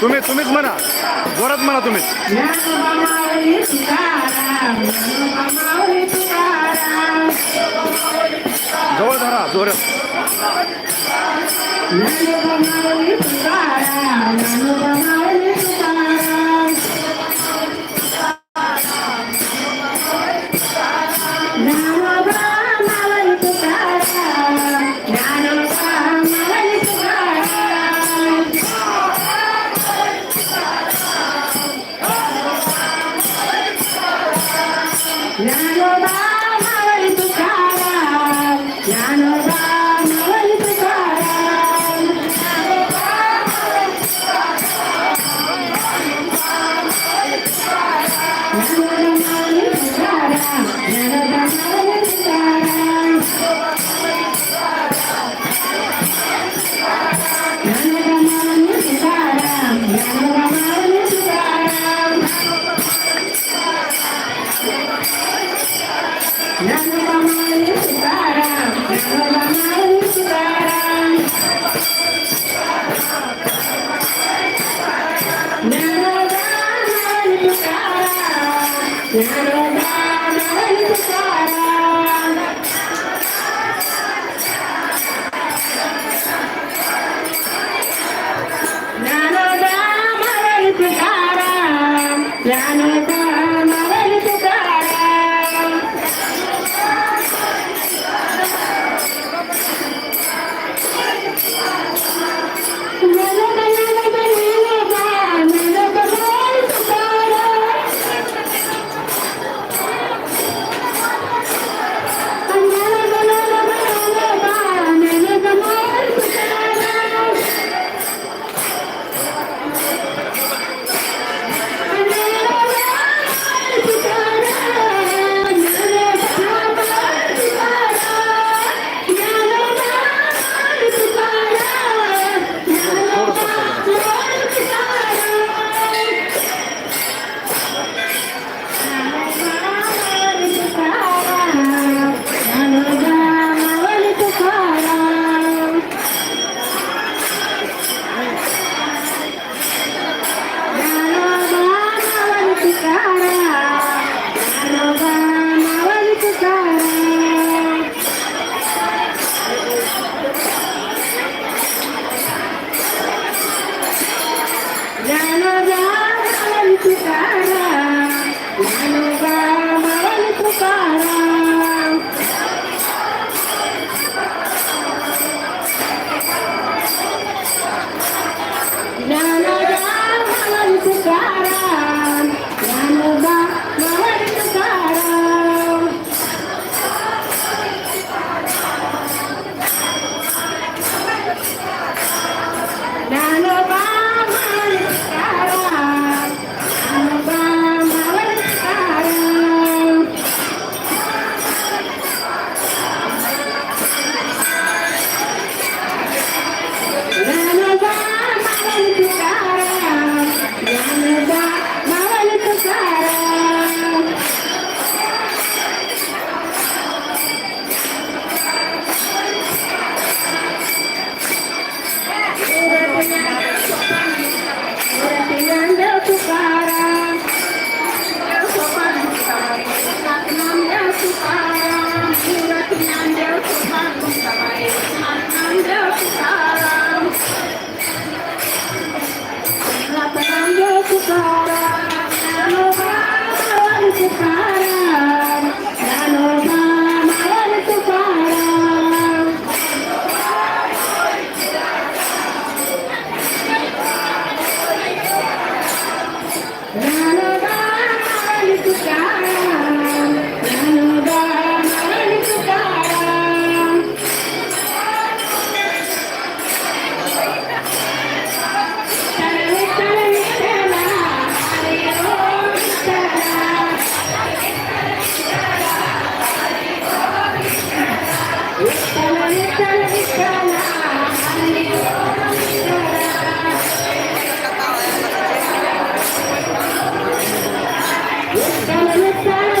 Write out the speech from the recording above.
तुम्ही तुम्हीच म्हणा. जोरात म्हणा तुम्ही. जवळ धरा जोरात. Thank you.